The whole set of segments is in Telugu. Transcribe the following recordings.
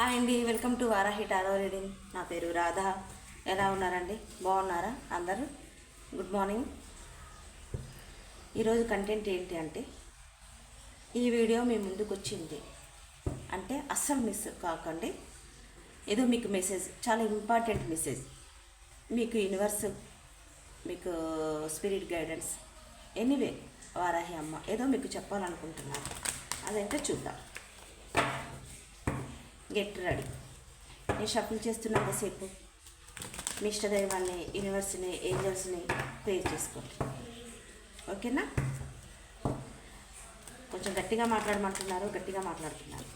హాయ్ అండి welcome to Varahi tarot reading. నా పేరు రాధా. ఎలా ఉన్నారండి? బాగున్నారా అందరూ? Good morning. ఈరోజు కంటెంట్ ఏంటి అంటే ఈ వీడియో మీ ముందుకు వచ్చింది అంటే అస్సలు మిస్ కాకండి. ఏదో మీకు మెసేజ్ చాలా ఇంపార్టెంట్ మెసేజ్. మీకు యూనివర్స్ మీకు స్పిరిట్ గైడెన్స్. ఎనీవే వారాహి అమ్మ ఏదో మీకు చెప్పాలనుకుంటున్నాను అదంటే చూద్దాం. Get ready. నేను షఫుల్ చేస్తున్నంతసేపు మీ ఇష్టదైవాన్ని యూనివర్స్ని ఏంజల్స్ని ప్రేర్ చేసుకోండి ఓకేనా? కొంచెం గట్టిగా మాట్లాడమంటున్నారు గట్టిగా మాట్లాడుతున్నారు.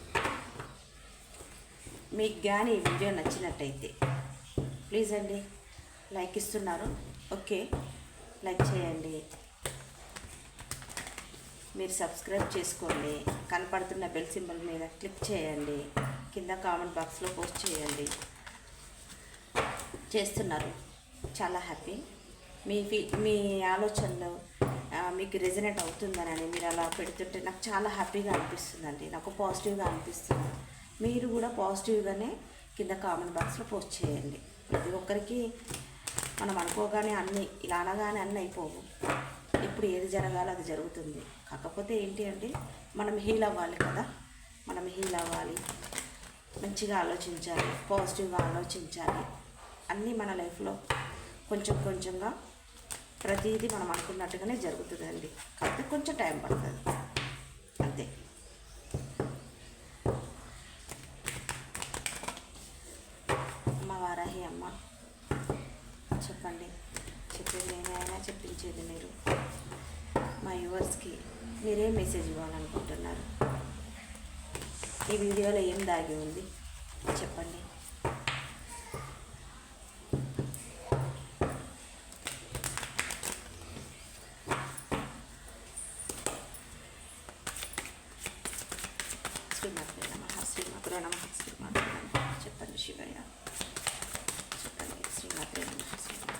మీకు కానీ ఈ వీడియో నచ్చినట్టయితే ప్లీజ్ అండి లైక్ ఇస్తున్నారు. ఓకే లైక్ చేయండి. మీరు సబ్స్క్రైబ్ చేసుకోండి. కనపడుతున్న బెల్ సింబల్ మీద క్లిక్ చేయండి. కింద కామెంట్ బాక్స్లో పోస్ట్ చేయండి. చేస్తున్నారు. చాలా హ్యాపీ. మీ ఫీ మీ ఆలోచనలు మీకు రెజనేట్ అవుతుందని మీరు అలా పెడుతుంటే నాకు చాలా హ్యాపీగా అనిపిస్తుందండి. నాకు పాజిటివ్గా అనిపిస్తుంది. మీరు కూడా పాజిటివ్గానే కింద కామెంట్ బాక్స్లో పోస్ట్ చేయండి. ప్రతి ఒక్కరికి మనం అనుకోగానే అన్ని ఇలా అనగానే అన్నీ అయిపోవు. ఇప్పుడు ఏది జరగాలో అది జరుగుతుంది. కాకపోతే ఏంటి అంటే మనం హీల్ అవ్వాలి కదా. మనం హీల్ అవ్వాలి. మంచిగా ఆలోచించాలి పాజిటివ్గా ఆలోచించాలి. అన్నీ మన లైఫ్లో కొంచెం కొంచెంగా ప్రతిదీ మనం అనుకున్నట్టుగానే జరుగుతుందండి. కాకపోతే కొంచెం టైం పడుతుంది. అంతే. అమ్మ వారాహి అమ్మ చెప్పండి. చెప్పేది ఏమైనా చెప్పించేది మీరు? మా యూవర్స్కి మీరేం మెసేజ్ ఇవ్వాలనుకుంటున్నారు. ఈ వీడియోలో ఏం దాగి ఉంది? చెప్పండి. శ్రీమాత్రే నమ శ్రీమాత్రే నమ శ్రీమాత్రే నమ. చెప్పండి శివయ్య. చెప్పండి శ్రీమాత్రే నమ శ్రీమాత్రే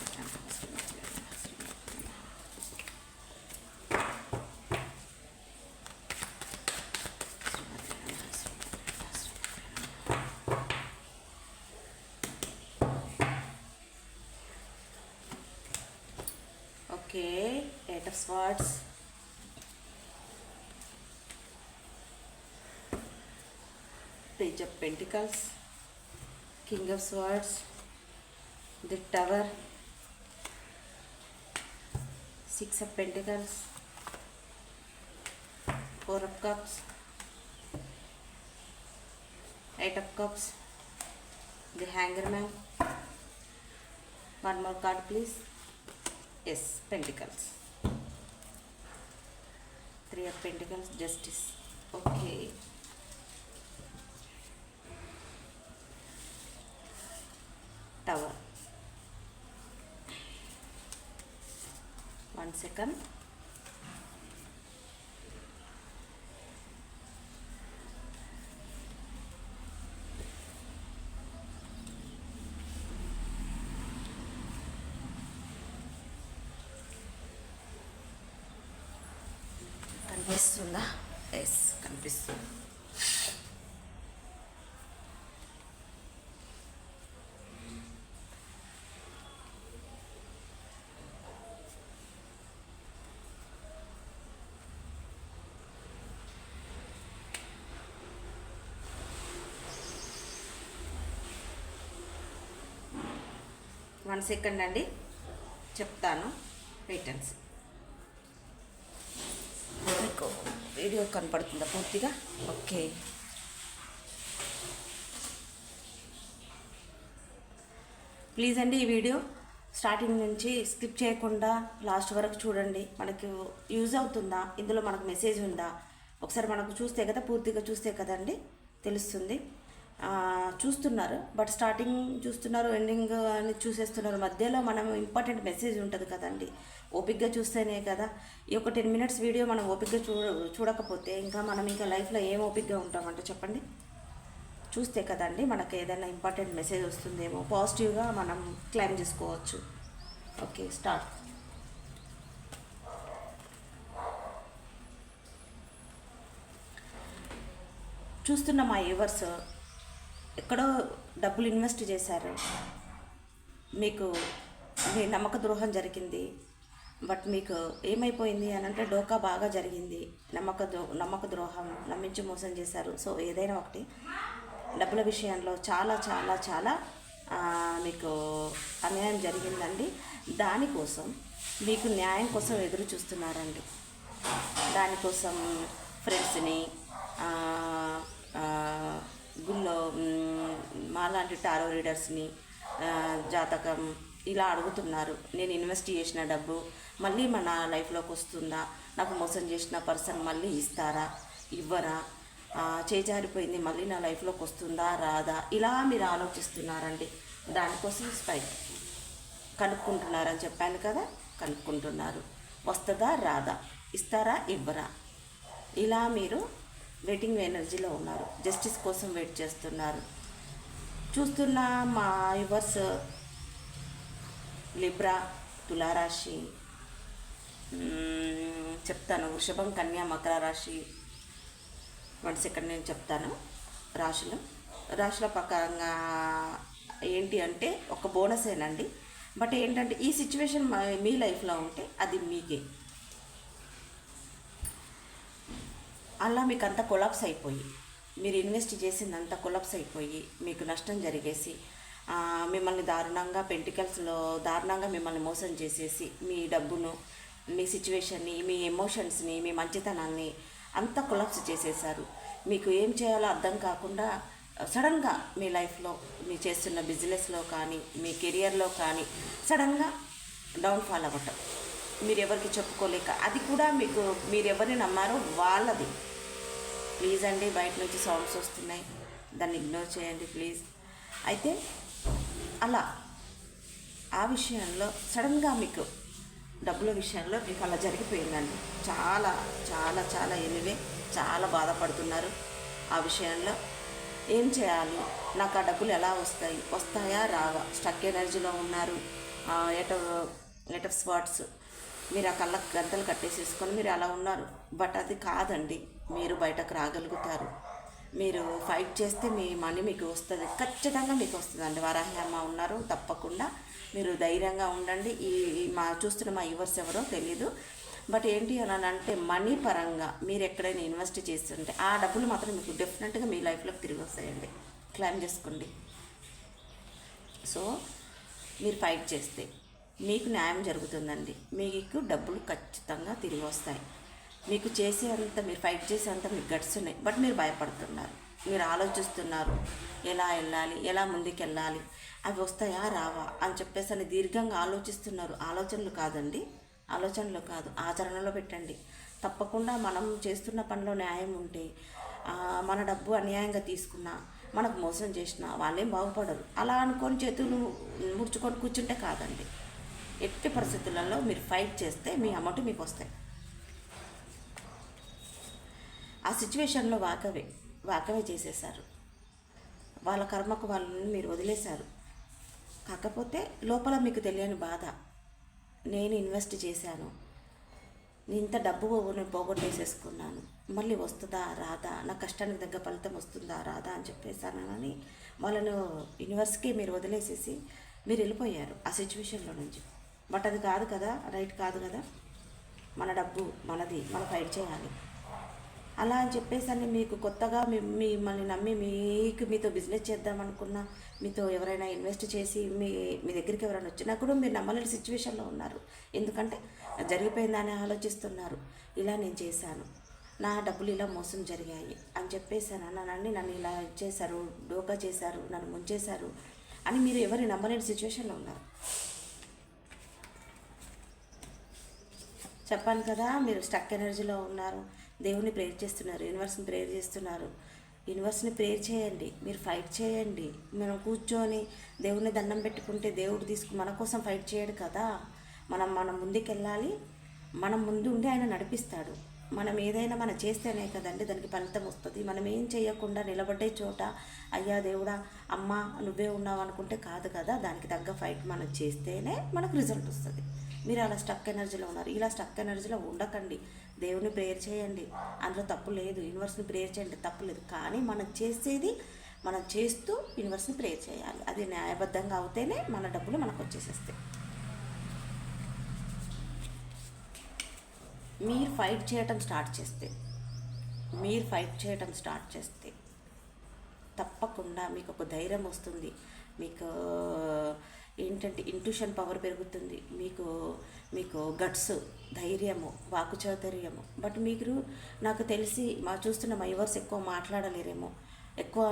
Page of Pentacles, King of Swords, the Tower, Six of Pentacles, Four of Cups, Eight of Cups, the Hanger Man. One more card, please. Yes, Pentacles. Three of Pentacles, Justice. Okay. One second. కనిపిస్తుందా ఎస్ కనిపిస్తుంది వన్ సెకండ్ అండి. చెప్తాను. రిటర్న్స్ మీకు వీడియో కనపడుతుందా పూర్తిగా? ఓకే. ప్లీజ్ అండి ఈ వీడియో స్టార్టింగ్ నుంచి స్కిప్ చేయకుండా లాస్ట్ వరకు చూడండి. మనకు యూజ్ అవుతుందా? ఇందులో మనకు మెసేజ్ ఉందా? ఒకసారి మనకు చూస్తే కదా పూర్తిగా చూస్తే కదండి? తెలుస్తుంది. చూస్తున్నారు. బట్ స్టార్టింగ్ చూస్తున్నారు ఎండింగ్ అని చూసేస్తున్నారు. మధ్యలో మనం ఇంపార్టెంట్ మెసేజ్ ఉంటుంది కదండి. ఓపిక్గా చూస్తేనే కదా. ఈ ఒక టెన్ మినిట్స్ వీడియో మనం ఓపిక్గా చూ చూడకపోతే ఇంకా మనం ఇంకా లైఫ్లో ఏం ఓపిక్గా ఉంటామంటే చెప్పండి. చూస్తే కదండి మనకు ఏదైనా ఇంపార్టెంట్ మెసేజ్ వస్తుందేమో. పాజిటివ్గా మనం క్లైమ్ చేసుకోవచ్చు. Okay start. చూస్తున్న మా యూవర్స్? ఎక్కడో డబ్బులు ఇన్వెస్ట్ చేశారు. మీకు మీ నమ్మక ద్రోహం జరిగింది. బట్ మీకు ఏమైపోయింది అని అంటే డోకా బాగా జరిగింది. నమ్మక ద్రో నమ్మక ద్రోహం నమ్మించి మోసం చేశారు. సో ఏదైనా ఒకటి. డబ్బుల విషయంలో చాలా చాలా చాలా మీకు అన్యాయం జరిగిందండి. దానికోసం మీకు న్యాయం కోసం ఎదురు చూస్తున్నారండి. దానికోసం ఫ్రెండ్స్ని గుళ్ళో మాలాంటి టారో రీడర్స్ని జాతకం ఇలా అడుగుతున్నారు. నేను ఇన్వెస్ట్ చేసిన డబ్బు మళ్ళీ మన లైఫ్లోకి వస్తుందా? నాకు మోసం చేసిన పర్సన్ మళ్ళీ ఇస్తారా? ఇవ్వరా? చేజారిపోయింది మళ్ళీ నా లైఫ్లోకి వస్తుందా? రాదా? ఇలా మీరు ఆలోచిస్తున్నారండి. దానికోసం స్పై కనుక్కుంటున్నారని చెప్పాను కదా కనుక్కుంటున్నారు. వస్తుందా? రాదా? ఇస్తారా? ఇవ్వరా? ఇలా మీరు వెయిటింగ్ ఎనర్జీలో ఉన్నారు. జస్టిస్ కోసం వెయిట్ చేస్తున్నారు. చూస్తున్న మా యువర్స్ లిబ్రా తులారాశి చెప్తాను. వృషభం కన్యా మకర రాశి. వన్ సెకండ్ నేను చెప్తాను రాశులు. రాశుల ప్రకారంగా ఏంటి అంటే ఒక బోనసేనండి. బట్ ఏంటంటే ఈ సిచ్యువేషన్ మీ లైఫ్లో ఉంటే అది మీకే. అలా మీకు అంతా కొలాప్స్ అయిపోయి మీరు ఇన్వెస్ట్ చేసిందంతా కొలాప్స్ అయిపోయి మీకు నష్టం జరిగేసి మిమ్మల్ని దారుణంగా పెంటికల్స్లో దారుణంగా మిమ్మల్ని మోసం చేసేసి మీ డబ్బును మీ సిచ్యువేషన్ని మీ ఎమోషన్స్ని మీ మంచితనాన్ని అంతా కొలాప్స్ చేసేసారు మీకు ఏం చేయాలో అర్థం కాకుండా సడన్గా మీ లైఫ్లో మీ చేస్తున్న బిజినెస్లో కానీ మీ కెరియర్లో కానీ సడన్గా డౌన్ఫాల్ అవ్వటం. మీరు ఎవరికి చెప్పుకోలేక అది కూడా మీకు మీరు ఎవరిని నమ్మారో వాళ్ళది. ప్లీజ్ అండి బయట నుంచి సౌండ్స్ వస్తున్నాయి. దాన్ని ఇగ్నోర్ చేయండి ప్లీజ్. అయితే అలా ఆ విషయంలో సడన్గా మీకు డబ్బుల విషయంలో మీకు అలా జరిగిపోయిందండి. చాలా చాలా చాలా ఎనివే చాలా బాధపడుతున్నారు ఆ విషయంలో. ఏం చేయాలి? నాకు ఆ డబ్బులు ఎలా వస్తాయి? వస్తాయా? రావా? స్టక్ ఎనర్జీలో ఉన్నారు. ఎట ఎట స్పాట్స్. మీరు ఆ కళ్ళ గంటలు కట్టేసేసుకొని మీరు అలా ఉన్నారు. బట్ అది కాదండి. మీరు బయటకు రాగలుగుతారు. మీరు ఫైట్ చేస్తే మీ మనీ మీకు వస్తుంది. ఖచ్చితంగా మీకు వస్తుందండి వారాహి అమ్మ ఉన్నారు తప్పకుండా. మీరు ధైర్యంగా ఉండండి. ఈ మా చూస్తున్న మా యువర్స్ ఎవరో తెలీదు. బట్ ఏంటి అని అంటే మనీ పరంగా మీరు ఎక్కడైనా ఇన్వెస్ట్ చేస్తుంటే ఆ డబ్బులు మాత్రం మీకు డెఫినెట్గా మీ లైఫ్లోకి తిరిగి వస్తాయండి. క్లైమ్ చేసుకోండి. సో మీరు ఫైట్ చేస్తే మీకు న్యాయం జరుగుతుందండి. మీకు డబ్బులు ఖచ్చితంగా తిరిగి వస్తాయి. మీకు చేసే అంత మీరు ఫైట్ చేసే అంత మీకు గట్స్ ఉన్నాయి. బట్ మీరు భయపడుతున్నారు. మీరు ఆలోచిస్తున్నారు. ఎలా వెళ్ళాలి? ఎలా ముందుకు వెళ్ళాలి అవి వస్తాయా? రావా? అని చెప్పేసి అని దీర్ఘంగా ఆలోచిస్తున్నారు. ఆలోచనలు కాదండి. ఆలోచనలు కాదు. ఆచరణలో పెట్టండి. తప్పకుండా మనం చేస్తున్న పనిలో న్యాయం ఉంటే మన డబ్బు అన్యాయంగా తీసుకున్నా మనకు మోసం చేసినా వాళ్ళేం బాగుపడరు. అలా అనుకొని చేతులు ముడుచుకొని కూర్చుంటే కాదండి. ఎట్టి పరిస్థితులలో మీరు ఫైట్ చేస్తే మీ అమౌంట్ మీకు వస్తాయి. ఆ సిచ్యువేషన్లో వాకవే వాకవే చేసేసారు వాళ్ళ కర్మకు వాళ్ళని మీరు వదిలేశారు. కాకపోతే లోపల మీకు తెలియని బాధ నేను ఇన్వెస్ట్ చేశాను. ఇంత డబ్బు నేను పోగొట్టేసేసుకున్నాను. మళ్ళీ వస్తుందా రాదా? నా కష్టానికి తగ్గ ఫలితం వస్తుందా రాదా అని చెప్పేసానని వాళ్ళను యూనివర్స్కి మీరు వదిలేసేసి మీరు వెళ్ళిపోయారు ఆ సిచ్యువేషన్లో నుంచి. బట్ అది కాదు కదా రైట్ కాదు కదా. మన డబ్బు మనది మనం ఫైట్ చేయాలి. అలా అని చెప్పేసి అని మీకు కొత్తగా మిమ్మల్ని నమ్మి మీకు మీతో బిజినెస్ చేద్దాం అనుకున్నా మీతో ఎవరైనా ఇన్వెస్ట్ చేసి మీ మీ దగ్గరికి ఎవరైనా వచ్చినా కూడా మీరు నమ్మలేని సిచ్యువేషన్లో ఉన్నారు. ఎందుకంటే జరిగిపోయిందని ఆలోచిస్తున్నారు. ఇలా నేను చేశాను. నా డబ్బులు ఇలా మోసం జరిగాయి అని చెప్పేసాను నన్ను నన్ను ఇలా చేశారు డోకా చేశారు నన్ను ముంచేశారు అని మీరు ఎవరిని నమ్మలేని సిచ్యువేషన్లో ఉన్నారు. చెప్పాను కదా మీరు స్టక్ ఎనర్జీలో ఉన్నారు. దేవుని ప్రేర్ చేస్తున్నారు యూనివర్స్ని ప్రేర్ చేస్తున్నారు. యూనివర్స్ని ప్రేర్ చేయండి మీరు ఫైట్ చేయండి. మనం కూర్చొని దేవుని దండం పెట్టుకుంటే దేవుడు తీసుకు మన కోసం ఫైట్ చేయడు కదా. మనం మనం ముందుకెళ్ళాలి. మనం ముందు ఉండి ఆయన నడిపిస్తాడు. మనం ఏదైనా మనం చేస్తేనే కదండి దానికి ఫలితం వస్తుంది. మనం ఏం చేయకుండా నిలబడే చోట అయ్యా దేవుడా అమ్మ నువ్వే ఉన్నావు అనుకుంటే కాదు కదా. దానికి తగ్గ ఫైట్ మనం చేస్తేనే మనకు రిజల్ట్ వస్తుంది. మీరు అలా స్టక్ ఎనర్జీలో ఉన్నారు. ఇలా స్టక్ ఎనర్జీలో ఉండకండి. దేవుని ప్రేయర్ చేయండి. అందులో తప్పు లేదు. యూనివర్స్ని ప్రేయర్ చేయండి. తప్పు లేదు. కానీ మనం చేసేది మనం చేస్తూ యూనివర్స్ని ప్రేయర్ చేయాలి. అది న్యాయబద్ధంగా అవుతేనే మన డబ్బులు మనకు వచ్చేసేస్తాయి. మీరు ఫైట్ చేయటం స్టార్ట్ చేస్తే మీరు ఫైట్ చేయటం స్టార్ట్ చేస్తే తప్పకుండా మీకు ఒక ధైర్యం వస్తుంది. మీకు ఏంటంటే ఇంట్యూషన్ పవర్ పెరుగుతుంది. మీకు మీకు గట్స్ ధైర్యము వాకుచాతుర్యము బట్ మీరు నాకు తెలిసి మా చూస్తున్న మైవర్స్ ఎక్కువ మాట్లాడలేరేమో. ఎక్కువ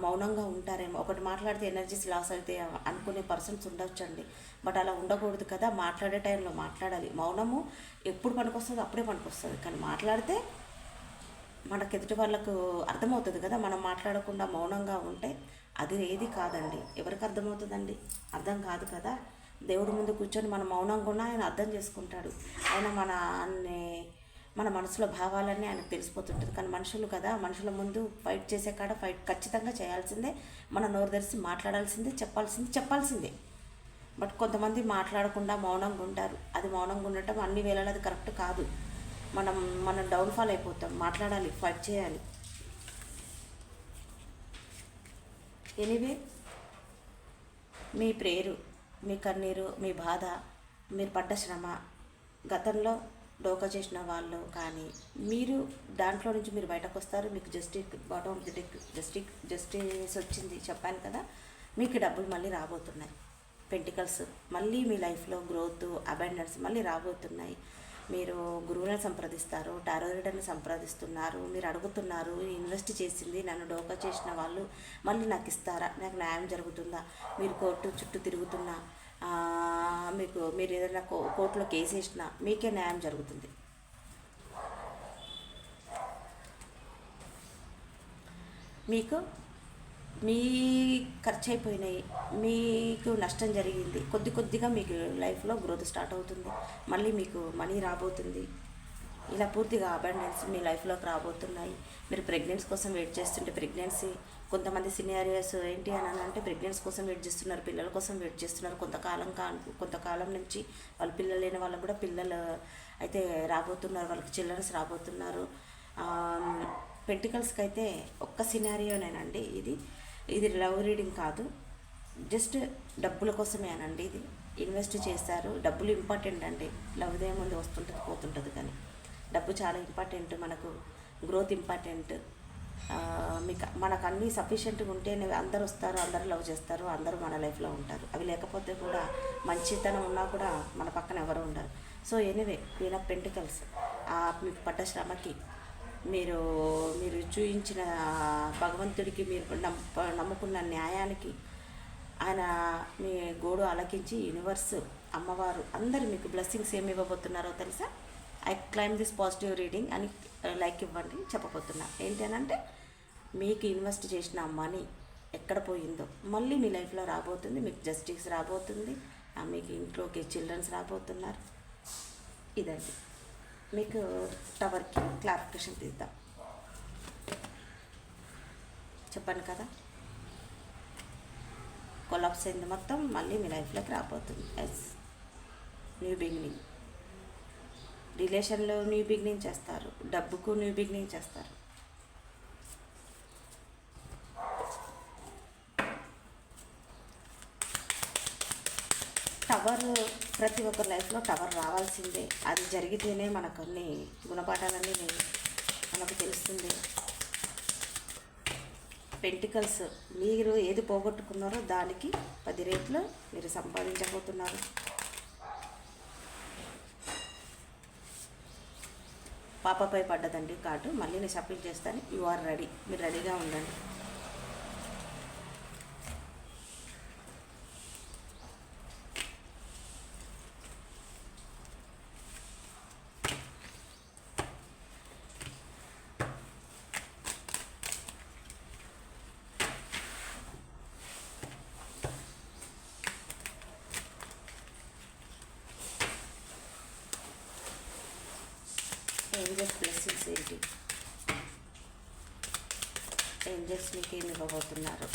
మౌనంగా ఉంటారేమో. ఒకటి మాట్లాడితే ఎనర్జీస్ లాస్ అయితే అనుకునే పర్సన్స్ ఉండొచ్చండి. బట్ అలా ఉండకూడదు కదా మాట్లాడే టైంలో మాట్లాడాలి. మౌనము ఎప్పుడు పనికొస్తుందో అప్పుడే పనికొస్తుంది. కానీ మాట్లాడితే మనకు ఎదుటి వాళ్ళకు అర్థమవుతుంది కదా మనం మాట్లాడకుండా మౌనంగా ఉంటే అది ఏది కాదండి. ఎవరికి అర్థమవుతుందండి? అర్థం కాదు కదా. దేవుడి ముందు కూర్చొని మనం మౌనంగా ఉన్నా ఆయన అర్థం చేసుకుంటాడు. ఆయన మన అన్ని మన మనసులో భావాలన్నీ ఆయనకు తెలిసిపోతుంటుంది. కానీ మనుషులు కదా మనుషుల ముందు ఫైట్ చేసే కాడ ఫైట్ ఖచ్చితంగా చేయాల్సిందే. మన నోరు తెరిచి మాట్లాడాల్సిందే చెప్పాల్సిందే చెప్పాల్సిందే. బట్ కొంతమంది మాట్లాడకుండా మౌనంగా ఉంటారు. అది మౌనంగా ఉండటం అన్ని వేళలో అది కరెక్ట్ కాదు. మనం మనం డౌన్ఫాల్ అయిపోతాం. మాట్లాడాలి ఫైట్ చేయాలి. ఎనీవే మీ ప్రేరు. మీ కన్నీరు మీ బాధ మీరు పడ్డ శ్రమ గతంలో డోకా చేసిన వాళ్ళు కానీ మీరు దాంట్లో నుంచి మీరు బయటకు వస్తారు. మీకు justice bottom of the deck justice justice వచ్చింది చెప్పాను కదా మీకు డబ్బులు మళ్ళీ రాబోతున్నాయి. పెంటికల్స్ మళ్ళీ మీ లైఫ్లో గ్రోత్ అబెండెన్స్ మళ్ళీ రాబోతున్నాయి. మీరు గురువులను సంప్రదిస్తారు టారో రీడర్ని సంప్రదిస్తున్నారు మీరు అడుగుతున్నారు ఇన్వెస్ట్ చేసింది నన్ను డోకా చేసిన వాళ్ళు మళ్ళీ నాకు ఇస్తారా? నాకు న్యాయం జరుగుతుందా? మీరు కోర్టు చుట్టూ తిరుగుతున్నా? మీకు మీరు ఏదైనా కో కోర్టులో కేసు వేసినా మీకే న్యాయం జరుగుతుంది. మీకు మీ ఖర్చు అయిపోయినాయి మీకు నష్టం జరిగింది. కొద్ది కొద్దిగా మీకు లైఫ్లో గ్రోత్ స్టార్ట్ అవుతుంది. మళ్ళీ మీకు మనీ రాబోతుంది. ఇలా పూర్తిగా అబండెన్స్ మీ లైఫ్లోకి రాబోతున్నాయి. మీరు ప్రెగ్నెన్సీ కోసం వెయిట్ చేస్తుంటే ప్రెగ్నెన్సీ కొంతమంది సినియారియస్ ఏంటి అని అంటే ప్రెగ్నెన్సీ కోసం వెయిట్ చేస్తున్నారు పిల్లల కోసం వెయిట్ చేస్తున్నారు. కొంతకాలం కా కొంతకాలం నుంచి వాళ్ళు పిల్లలు లేని వాళ్ళకు కూడా పిల్లలు అయితే రాబోతున్నారు వాళ్ళకి చిల్డ్రన్స్ రాబోతున్నారు. పెంటికల్స్కి అయితే ఒక్క సినారియోనేనండి ఇది ఇది లవ్ రీడింగ్ కాదు. జస్ట్ డబ్బుల కోసమేనండి ఇది. ఇన్వెస్ట్ చేస్తారు డబ్బులు ఇంపార్టెంట్ అండి. లవ్ ముందు వస్తుంటుంది పోతుంటుంది కానీ. డబ్బు చాలా ఇంపార్టెంట్. మనకు గ్రోత్ ఇంపార్టెంట్. మీకు మనకు అన్నీ సఫిషియెంట్గా ఉంటేనే అందరు వస్తారు అందరు లవ్ చేస్తారు అందరూ మన లైఫ్లో ఉంటారు. అవి లేకపోతే కూడా మంచితనం ఉన్నా కూడా మన పక్కన ఎవరు ఉండరు. So anyway queen of pentacles. మీకు పడ్డ శ్రమకి మీరు మీరు చూయించిన భగవంతుడికి మీరు నమ్ముకున్న న్యాయానికి ఆయన మీ గోడు అలకించి యూనివర్స్ అమ్మవారు అందరు మీకు బ్లెస్సింగ్స్ ఏమి ఇవ్వబోతున్నారో తెలుసా? I claim this positive reading అని లైక్ ఇవ్వండి చెప్పబోతున్నా. ఏంటి అని అంటే మీకు ఇన్వెస్ట్ చేసిన మనీ ఎక్కడ పోయిందో. మళ్ళీ మీ లైఫ్లో రాబోతుంది మీకు జస్టిస్ రాబోతుంది ఆ, మీకు ఇంట్లోకి చిల్డ్రన్స్ రాబోతున్నారు. ఇదండి. మీకు టవర్కి క్లారిఫికేషన్ తీద్దాం. చెప్పాను కదా. కొలాప్స్ అయింది మొత్తం మళ్ళీ మీ లైఫ్లోకి రాబోతుంది. ఎస్ న్యూ బిగినింగ్ రిలేషన్లో న్యూ బిగినింగ్ చేస్తారు. డబ్బుకు న్యూ బిగినింగ్ చేస్తారు. టవర్ ప్రతి ఒక్కరి లైఫ్లో టవర్ రావాల్సిందే. అది జరిగితేనే మనకు అన్ని గుణపాఠాలన్నీ మనకు తెలుస్తుంది. పెంటికల్స్ మీరు ఏది పోగొట్టుకున్నారో దానికి పది రేట్లు మీరు సంపాదించబోతున్నారు. పాపపై పడ్డదండి కార్డు. మళ్ళీ నేను షాపింగ్ చేస్తాను. You are ready. మీరు రెడీగా ఉండండి. ఏంజల్స్ ఏం ఏంటి మీకు ఏమి ఇవ్వబోతున్నారు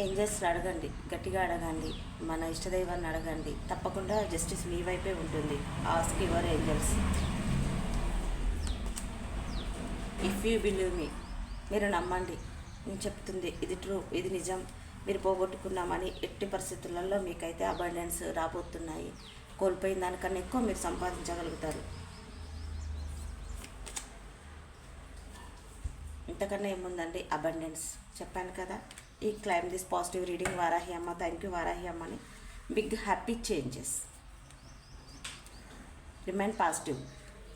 ఏంజల్స్ని అడగండి. గట్టిగా అడగండి. మన ఇష్టదైవాన్ని అడగండి. తప్పకుండా జస్టిస్ మీ వైపే ఉంటుంది. Ask your angels if you believe me మీరు నమ్మండి. నేను చెప్తుంది ఇది ట్రూ ఇది నిజం. మీరు పోగొట్టుకున్నామని ఎట్టి పరిస్థితులలో మీకైతే అబండెన్స్ రాబోతున్నాయి. కోల్పోయిన దానికన్నా ఎక్కువ మీరు సంపాదించగలుగుతారు. ఇంతకన్నా ఏముందండి? అబండెన్స్ చెప్పాను కదా. ఈ claim this positive reading Varahi అమ్మ థ్యాంక్ యూ వారాహి అమ్మ అని big happy changes. Remain positive.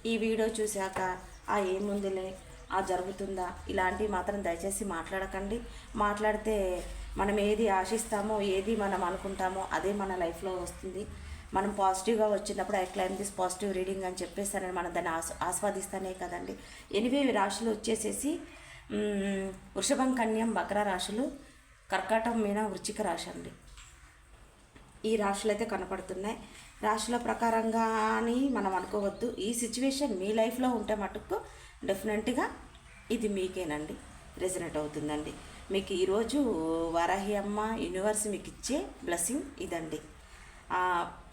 ఈ వీడియో చూశాక ఆ ఏముందిలే ఆ జరుగుతుందా ఇలాంటివి మాత్రం దయచేసి మాట్లాడకండి. మాట్లాడితే మనం ఏది ఆశిస్తామో ఏది మనం అనుకుంటామో అదే మన లైఫ్లో వస్తుంది. మనం పాజిటివ్గా వచ్చినప్పుడు I claim this positive reading అని చెప్పేస్తానని మనం దాన్ని ఆస్ ఆస్వాదిస్తానే కదండి. ఎనివే రాశులు వచ్చేసేసి వృషభం కన్యం మకర రాశులు కర్కాటం మీన వృచ్చిక రాశి అండి. ఈ రాశులు అయితే కనపడుతున్నాయి. రాశుల ప్రకారంగా అని మనం అనుకోవద్దు. ఈ సిచ్యువేషన్ మీ లైఫ్లో ఉంటే మటుకు డెఫినెట్గా ఇది మీకేనండి. రెజనేట్ అవుతుందండి. మీకు ఈరోజు వరాహి అమ్మ యూనివర్స్ మీకు ఇచ్చే బ్లెస్సింగ్ ఇదండి.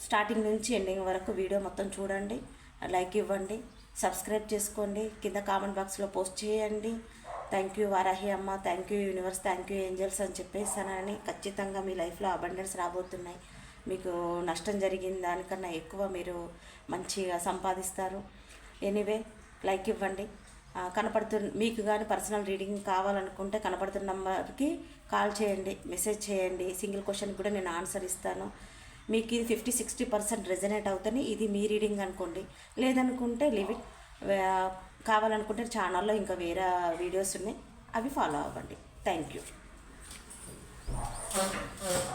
స్టార్టింగ్ నుంచి ఎండింగ్ వరకు వీడియో మొత్తం చూడండి. లైక్ ఇవ్వండి. సబ్స్క్రైబ్ చేసుకోండి. కింద కామెంట్ బాక్స్లో పోస్ట్ చేయండి. థ్యాంక్ యూ వారాహి అమ్మ thank you universe thank you angels అని చెప్పేసానని ఖచ్చితంగా మీ లైఫ్లో అబండెన్స్ రాబోతున్నాయి. మీకు నష్టం జరిగిన దానికన్నా ఎక్కువ మీరు మంచిగా సంపాదిస్తారు. ఎనీవే లైక్ ఇవ్వండి. ఆ, కనపడుతు మీకు కానీ పర్సనల్ రీడింగ్ కావాలనుకుంటే కనపడుతున్న నెంబర్కి కాల్ చేయండి మెసేజ్ చేయండి. సింగిల్ క్వశ్చన్ కూడా నేను ఆన్సర్ ఇస్తాను. మీకు ఇది ఫిఫ్టీ సిక్స్టీ పర్సెంట్ రెజనేట్ అవుతుంది ఇది మీ రీడింగ్ అనుకోండి. లేదనుకుంటే లిమిట్ కావాలనుకుంటే ఛానల్లో ఇంకా వేరే వీడియోస్ ఉన్నాయి. అవి ఫాలో అవ్వండి. Thank you.